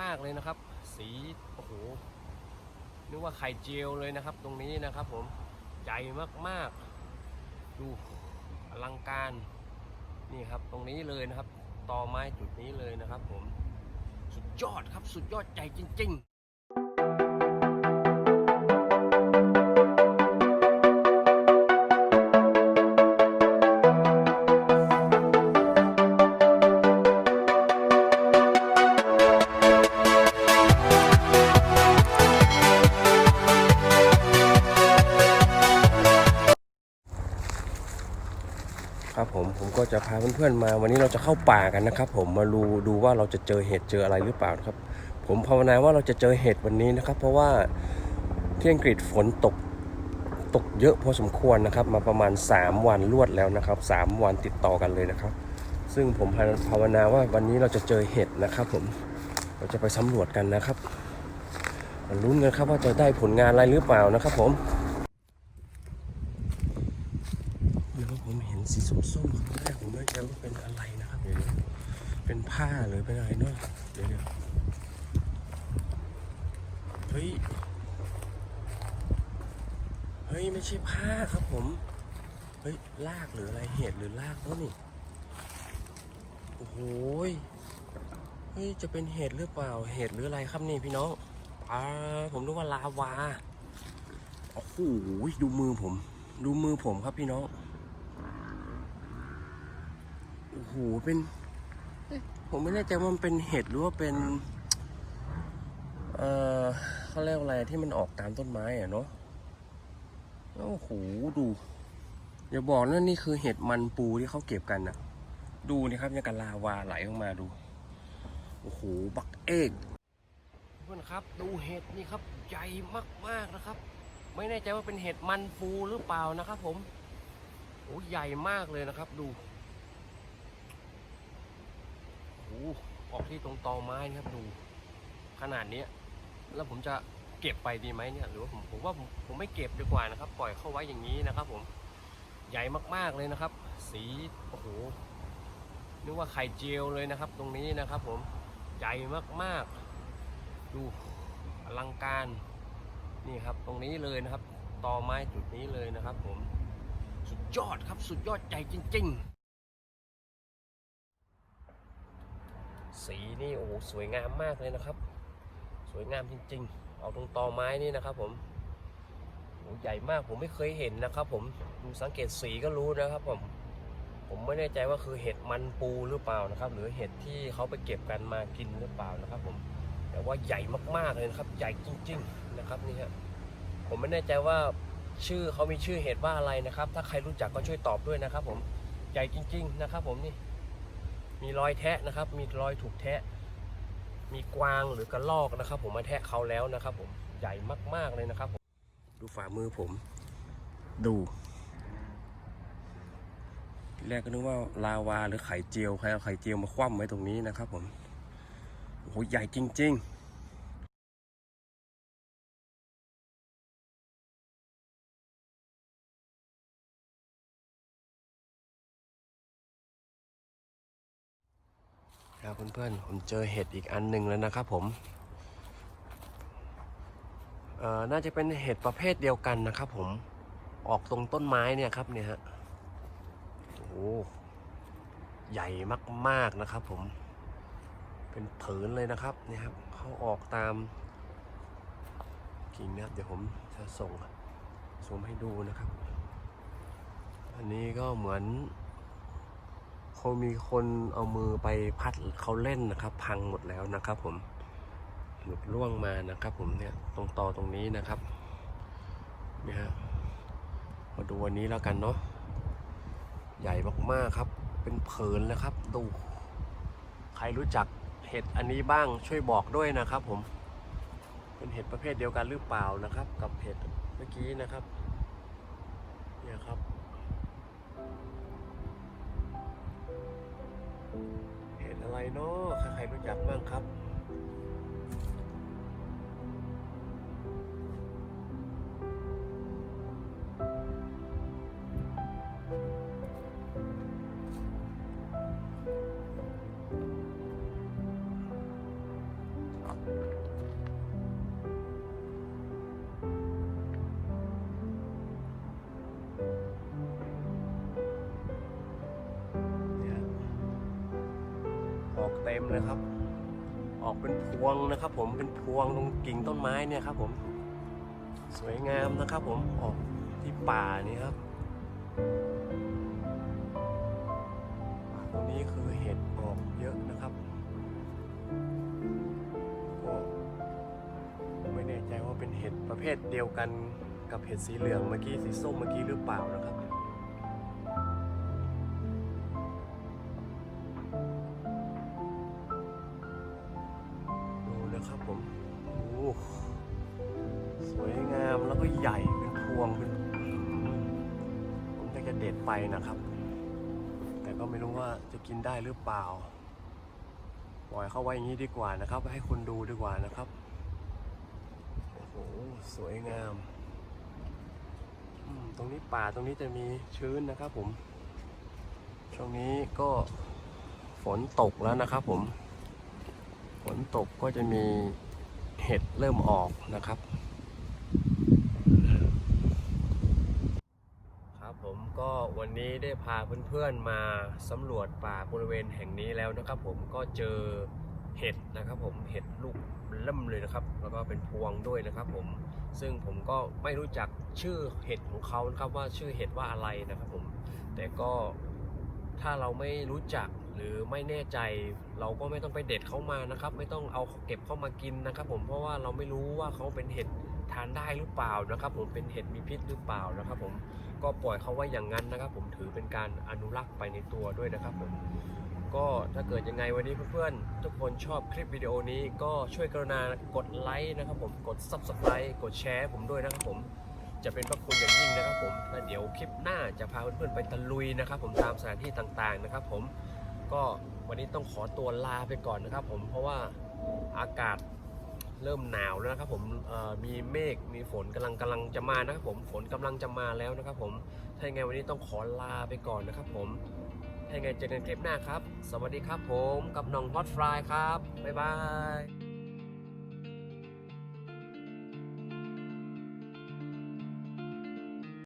มาก ๆ เลยนะครับ สีโอ้โหนึกว่าไข่เจียวเลยนะครับ ตรงนี้นะครับผมใหญ่มากๆ ดูอลังการนี่ครับตรงนี้เลยนะครับต่อไม้จุดนี้เลยนะครับผมสุดยอดครับสุดยอดใหญ่จริง ๆ จะพาเพื่อนๆมา วันนี้เราจะเข้าป่ากันนะครับ ผมมาดูดูว่าเราจะเจอเห็ดเจออะไรหรือเปล่าครับ ผมภาวนาว่าเราจะเจอเห็ดวันนี้นะครับ เพราะว่าที่อังกฤษฝนตกตกเยอะพอสมควรนะครับ มาประมาณ 3 วันรวดแล้วนะครับ 3 วันติดต่อกันเลยนะครับ ซึ่งผมภาวนาว่าวันนี้เราจะเจอเห็ดนะครับผมเราจะไปสำรวจกันนะครับลุ้นกันครับว่าจะได้ผลงานอะไรหรือเปล่านะครับผมเดี๋ยวผมเห็นสีส้มๆ เป็นอะไรนะครับเดี๋ยวเป็นผ้าหรือเป็นอะไรเนาะเดี๋ยวเดี๋ยวเฮ้ย เฮ้ย ไม่ใช่ผ้าครับผม เฮ้ย ลากหรืออะไรเห็ดหรือลากวะนี่ โอ้โหเฮ้ย จะเป็นเห็ดหรือเปล่า เห็ดหรืออะไรครับนี่พี่น้องอ่าผมนึกว่าลาวา โอ้โห ดูมือผม ดูมือผมครับพี่น้อง โอ้โหเป็นผมไม่แน่ใจว่ามันเป็นเห็ดหรือว่าเป็น เอ่อเขาเรียกว่าอะไรที่มันออกตามต้นไม้อะเนาะโอ้โหดูอย่าบอกนะนี่คือเห็ดมันปูที่เขาเก็บกันอะดูนี่ครับยังกับลาวาไหลออกมาดูโอ้โหบักเอกเพื่อนครับ ดูเห็ดนี่ครับใหญ่มากๆนะครับ ไม่แน่ใจว่าเป็นเห็ดมันปูหรือเปล่านะครับ ผมโอ้ใหญ่มากเลยนะครับ ดู โออกที่ตรงตอไม้นะครับดูขนาดนี้แล้วผมจะเก็บไปดีไหมเนี่ยหรือว่าผมผมว่าผมผมไม่เก็บดีกว่านะครับ ปล่อยเข้าไว้อย่างนี้นะครับ ผมใหญ่มากๆเลยนะครับ สีโอ้โหนึกว่าไข่เจียวเลยนะครับ ตรงนี้นะครับ ผมใหญ่มากๆ ดูอลังการนี่ครับตรงนี้เลยนะครับตอไม้จุดนี้เลยนะครับ ผมสุดยอดครับสุดยอดใหญ่จริง ๆ สีนี่โอ้โหสวยงามมากเลยนะครับ สวยงามจริง ๆ เอาตรงตอไม้นี่นะครับ ผมโอ้ใหญ่มากผมไม่เคยเห็นนะครับ ผมดูสังเกตสีก็รู้นะครับ ผม ผมไม่แน่ใจว่าคือเห็ดมันปูหรือเปล่านะครับ หรือเห็ดที่เขาไปเก็บกันมากินหรือเปล่านะครับ ผม แต่ว่าใหญ่มากๆเลยนะครับ ใหญ่จริง ๆนะครับนี่ฮะผมไม่แน่ใจว่าชื่อเขามีชื่อเห็ดว่าอะไรนะครับ ถ้าใครรู้จักก็ช่วยตอบด้วยนะครับ ผมใหญ่จริง ๆ นะครับ ผมนี่ มีรอยแทะนะครับ มีรอยถูกแทะ มีกวางหรือกระลอกนะครับ ผมมาแทะเขาแล้วนะครับ ผมใหญ่มากๆเลยนะครับผมดูฝ่ามือผม ดูแรกก็นึกว่าลาวาหรือไข่เจียวใครเอาไข่เจียวมาคว่ำไว้ตรงนี้นะครับ ผมโอ้โหใหญ่จริง ๆ เพื่อนๆ ผมเจอเห็ดอีกอันหนึ่งแล้วนะครับผม เอ่อ น่าจะเป็นเห็ดประเภทเดียวกันนะครับผม ออกตรงต้นไม้เนี่ยครับเนี่ยฮะ โอ้โห ใหญ่มากๆนะครับผม เป็นผืนเลยนะครับนี่ครับ เขาออกตามกิ่งนะครับ เดี๋ยวผมจะส่งซูมให้ดูนะครับ อันนี้ก็เหมือน เขามีคนเอามือไปพัดเขาเล่นนะครับ พังหมดแล้วนะครับ ผมหลุดร่วงมานะครับ ผมเนี่ยตรงตอตรงนี้นะครับเนี่ยฮะมาดูวันนี้แล้วกันเนาะใหญ่มากๆครับ เป็นเผินแล้วครับ ดู ใครรู้จักเห็ดอันนี้บ้างช่วยบอกด้วยนะครับ ผม เป็นเห็ดประเภทเดียวกันหรือเปล่านะครับ กับเห็ดเมื่อกี้นะครับเนี่ยครับ เห็นอะไรเนาะใครๆรู้จักบ้างครับ เต็มเลยครับ ออกเป็นพวงนะครับ ผมเป็นพวงตรงกิ่งต้นไม้เนี่ยครับ ผม สวยงามนะครับ ผมออกที่ป่านี่ครับตรงนี้คือเห็ดออกเยอะนะครับก็ไม่แน่ใจว่าเป็นเห็ดประเภทเดียวกันกับเห็ดสีเหลืองเมื่อกี้สีส้มเมื่อกี้หรือเปล่านะครับ ก็ใหญ่เป็นพวงเป็นผมก็จะเด็ดไปนะครับ แต่ก็ไม่รู้ว่าจะกินได้หรือเปล่า ปล่อยเข้าไว้อย่างนี้ดีกว่านะครับ ให้คนดูดีกว่านะครับ โอ้โห สวยงามมตรงนี้ป่าตรงนี้จะมีชื้นนะครับผม ช่วงนี้ก็ฝนตกแล้วนะครับผม ฝนตกก็จะมีเห็ดเริ่มออกนะครับ ครับผม ก็วันนี้ได้พาเพื่อนๆมาสำรวจป่าบริเวณแห่งนี้แล้วนะครับ ผมก็เจอเห็ดนะครับ ผมเห็ดลูกเล่มเลยนะครับ แล้วก็เป็นพวงด้วยนะครับ ผมซึ่งผมก็ไม่รู้จักชื่อเห็ดของเขานะครับว่าชื่อเห็ดว่าอะไรนะครับ ผม แต่ก็ถ้าเราไม่รู้จักหรือไม่แน่ใจเราก็ไม่ต้องไปเด็ดเขามานะครับ ไม่ต้องเอาเก็บเข้ามากินนะครับ ผมเพราะว่าเราไม่รู้ว่าเขาเป็นเห็ด ทานได้หรือเปล่านะครับ ผมเป็นเห็ดมีพิษหรือเปล่านะครับ ผมก็ปล่อยเขาไว้อย่างนั้นนะครับ ผมถือเป็นการอนุรักษ์ไปในตัวด้วยนะครับผมก็ถ้าเกิดยังไงวันนี้เพื่อนๆทุกคนชอบคลิปวิดีโอนี้ก็ช่วยกรุณากดไลค์นะครับ ผมกด subscribe กดแชร์ผมด้วยนะครับ ผมจะเป็นพระคุณอย่างยิ่งนะครับ ผมและเดี๋ยวคลิปหน้าจะพาเพื่อนๆไปตะลุยนะครับ ผมตามสถานที่ต่างๆนะครับ ผมก็วันนี้ต้องขอตัวลาไปก่อนนะครับ ผมเพราะว่าอากาศ เริ่มหนาวแล้วนะครับผมมีเมฆมีฝนกำลังกำลังจะมานะครับผมฝนกำลังจะมาแล้วนะครับผมถ้าอย่างไงวันนี้ต้องขอลาไปก่อนนะครับผมถ้าอย่างไงเจอกันคลิปหน้าครับ สวัสดีครับผมกับน้องฮอตฟลายครับบ๊ายบาย